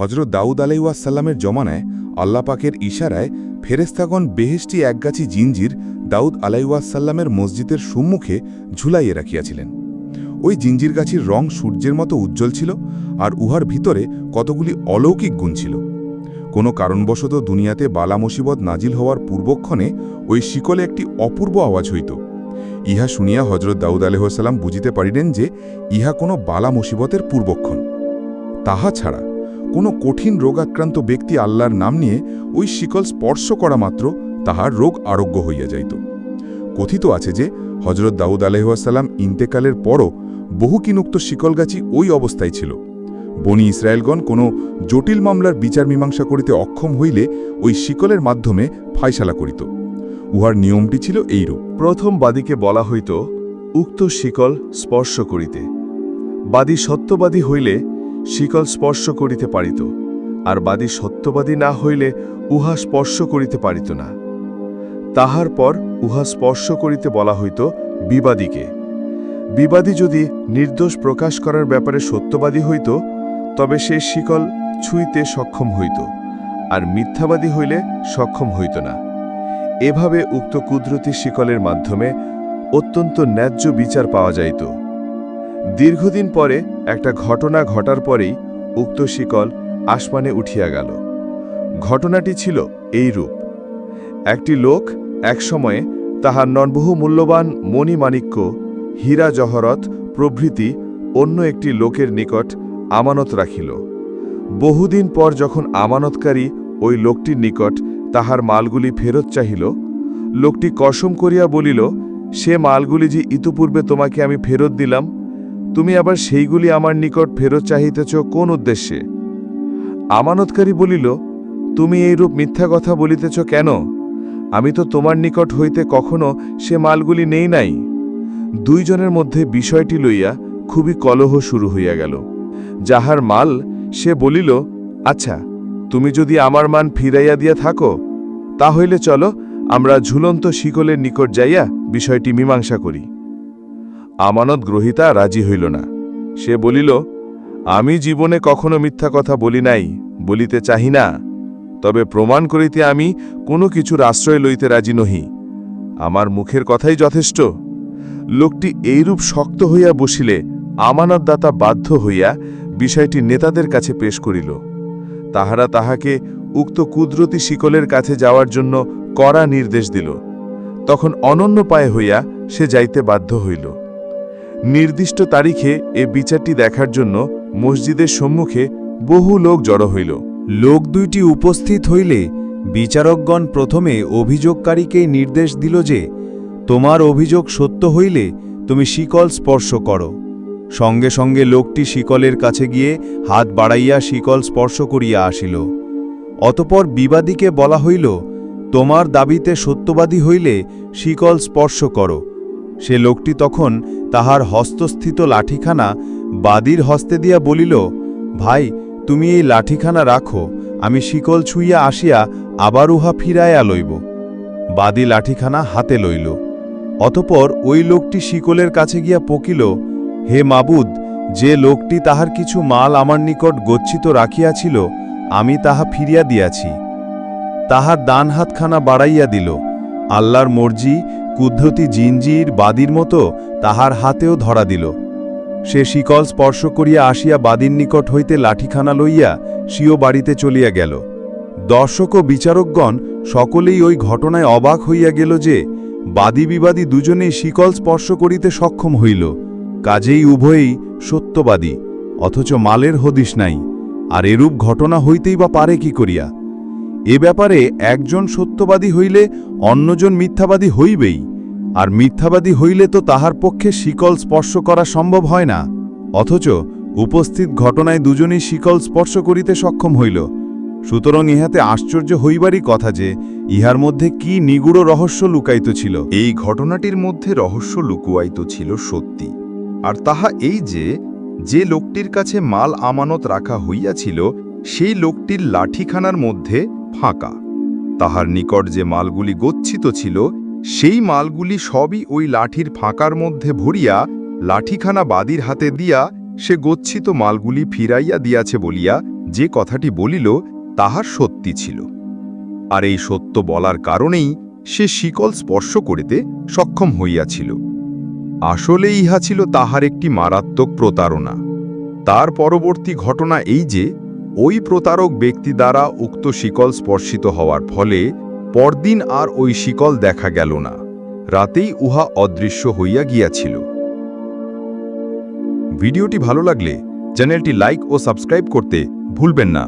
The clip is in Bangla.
হজরত দাউদ আলাইসাল্লামের জমানায় আল্লাপাকের ইশারায় ফেরেস্তাগণ বেহেশটি একগাছি জিঞ্জির দাউদ আলাইসাল্লামের মসজিদের সম্মুখে ঝুলাইয়ে রাখিয়াছিলেন। ওই জিঞ্জির গাছির রং সূর্যের মতো উজ্জ্বল ছিল আর উহার ভিতরে কতগুলি অলৌকিক গুণ ছিল। কোনো কারণবশত দুনিয়াতে বালা মুসিবত নাজিল হওয়ার পূর্বক্ষণে ওই শিকলে একটি অপূর্ব আওয়াজ হইত। ইহা শুনিয়া হজরত দাউদ আলহ্লাম বুঝিতে পারিলেন যে ইহা কোনো বালা মুসিবতের পূর্বক্ষণ। তাহা ছাড়া কোনো কঠিন রোগাক্রান্ত ব্যক্তি আল্লাহর নাম নিয়ে ওই শিকল স্পর্শ করা মাত্র তাহার রোগ আরোগ্য হইয়া যাইত। কথিত আছে যে হজরত দাউদ আলহাসাল্লাম ইন্তেকালের পরও বহু কিনুক্ত শিকলগাছি ওই অবস্থায় ছিল। বনি ইসরায়েলগণ কোনো জটিল মামলার বিচার মীমাংসা করিতে অক্ষম হইলে ওই শিকলের মাধ্যমে ফায়সালা করিত। উহার নিয়মটি ছিল এইরূপ। প্রথম বাদীকে বলা হইত, উক্ত শিকল স্পর্শ করিতে। বাদী সত্যবাদী হইলে শিকল স্পর্শ করিতে পারিত, আর বাদী সত্যবাদী না হইলে উহা স্পর্শ করিতে পারিত না। তাহার পর উহা স্পর্শ করিতে বলা হইত বিবাদীকে। বিবাদী যদি নির্দোষ প্রকাশ করার ব্যাপারে সত্যবাদী হইত, তবে সে শিকল ছুঁইতে সক্ষম হইত, আর মিথ্যাবাদী হইলে সক্ষম হইত না। এভাবে উক্ত কুদরতি শিকলের মাধ্যমে অত্যন্ত ন্যায্য বিচার পাওয়া যাইত। দীর্ঘদিন পরে একটা ঘটনা ঘটার পরেই উক্ত শিকল আসমানে উঠিয়া গেল। ঘটনাটি ছিল এই রূপ। একটি লোক একসময়ে তাহার ননবহু মূল্যবান মণিমাণিক্য, হীরা জহরত প্রভৃতি অন্য একটি লোকের নিকট আমানত রাখিল। বহুদিন পর যখন আমানতকারী ওই লোকটির নিকট তাহার মালগুলি ফেরত চাহিল, লোকটি কসম করিয়া বলিল, সে মালগুলি যে ইতপূর্বে তোমাকে আমি ফেরত দিলাম তুমি আবার সেইগুলি আমার নিকট ফেরত চাহিতেছ কোন উদ্দেশ্যে? আমানতকারী বলিল, তুমি এইরূপ মিথ্যা কথা বলিতেছ কেন? আমি তো তোমার নিকট হইতে কখনো সে মালগুলি নেই নাই। দুইজনের মধ্যে বিষয়টি লইয়া খুবই কলহ শুরু হইয়া গেল। যাহার মাল সে বলিল আচ্ছা তুমি যদি আমার মান ফিরাইয়া দিয়া থাকো, তা হইলে চলো আমরা ঝুলন্ত শিকলের নিকট যাইয়া বিষয়টি মীমাংসা করি। আমানত গ্রহিতা রাজি হইল না। সে বলিল, আমি জীবনে কখনো মিথ্যা কথা বলি নাই, বলিতে চাহি না। তবে প্রমাণ করিতে আমি কোনো কিছুর আশ্রয় লইতে রাজি নহি। আমার মুখের কথাই যথেষ্ট। লোকটি এইরূপ শক্ত হইয়া বসিলে আমানতদাতা বাধ্য হইয়া বিষয়টি নেতাদের কাছে পেশ করিল। তাহারা তাহাকে উক্ত কুদরতি শিকলের কাছে যাওয়ার জন্য কড়া নির্দেশ দিল। তখন অনন্য পায়ে হইয়া সে যাইতে বাধ্য হইল। নির্দিষ্ট তারিখে এ বিচারটি দেখার জন্য মসজিদের সম্মুখে বহু লোক জড়ো হইল। লোক দুইটি উপস্থিত হইলে বিচারকগণ প্রথমে অভিযোগকারীকে নির্দেশ দিল যে, তোমার অভিযোগ সত্য হইলে তুমি শিকল স্পর্শ করো। সঙ্গে সঙ্গে লোকটি শিকলের কাছে গিয়ে হাত বাড়াইয়া শিকল স্পর্শ করিয়া আসিল। অতপর বিবাদীকে বলা হইল, তোমার দাবিতে সত্যবাদী হইলে শিকল স্পর্শ করো। সে লোকটি তখন তাহার হস্তস্থিত লাঠিখানা বাদীর হস্তে দিয়া বলিল, ভাই, তুমি এই লাঠিখানা রাখো, আমি শিকল ছুঁইয়া আসিয়া আবার উহা ফিরাইয়া লইব। বাদী লাঠিখানা হাতে লইল। অতপর ওই লোকটি শিকলের কাছে গিয়া পকিল, হে মাবুদ, যে লোকটি তাহার কিছু মাল আমার নিকট গচ্ছিত রাখিয়াছিল, আমি তাহা ফিরিয়া দিয়াছি। তাহার দান হাতখানা বাড়াইয়া দিল। আল্লাহর মর্জি কুদ্ধতি জিঞ্জির বাদির মতো তাহার হাতেও ধরা দিল। সে শিকল স্পর্শ করিয়া আসিয়া বাদির নিকট হইতে লাঠিখানা লইয়া স্বীয় বাড়িতে চলিয়া গেল। দর্শক ও বিচারকগণ সকলেই ওই ঘটনায় অবাক হইয়া গেল যে, বাদী বিবাদী দুজনেই শিকল স্পর্শ করিতে সক্ষম হইল। কাজেই উভয়েই সত্যবাদী, অথচ মালের হদিস নাই, আর এরূপ ঘটনা হইতেই বা পারে কি করিয়া? এ ব্যাপারে একজন সত্যবাদী হইলে অন্যজন মিথ্যাবাদী হইবেই। আর মিথ্যাবাদী হইলে তো তাহার পক্ষে শিকল স্পর্শ করা সম্ভব হয় না। অথচ উপস্থিত ঘটনায় দুজনেই শিকল স্পর্শ করিতে সক্ষম হইল। সুতরাং ইহাতে আশ্চর্য হইবারই কথা যে, ইহার মধ্যে কি নিগুড় রহস্য লুকাইত ছিল। এই ঘটনাটির মধ্যে রহস্য লুকুয়ায়িত ছিল সত্যি। আর তাহা এই যে যে লোকটির কাছে মাল আমানত রাখা হইয়াছিল, সেই লোকটির লাঠিখানার মধ্যে ফাঁকা। তাহার নিকট যে মালগুলি গচ্ছিত ছিল সেই মালগুলি সবই ওই লাঠির ফাঁকার মধ্যে ভরিয়া লাঠিখানা বাদীর হাতে দিয়া সে গচ্ছিত মালগুলি ফিরাইয়া দিয়াছে বলিয়া যে কথাটি বলিল, তাহার সত্যি ছিল। আর এই সত্য বলার কারণেই সে শিকল স্পর্শ করিতে সক্ষম হইয়াছিল। আসলে ইহা ছিল তাহার একটি মারাত্মক প্রতারণা। তার পরবর্তী ঘটনা এই যে, ওই প্রতারক ব্যক্তি দ্বারা উক্ত শিকল স্পর্শিত হওয়ার ফলে পরদিন আর ওই শিকল দেখা গেল না। রাতেই উহা অদৃশ্য হইয়া গিয়াছিল। ভিডিওটি ভালো লাগলে চ্যানেলটি লাইক ও সাবস্ক্রাইব করতে ভুলবেন না।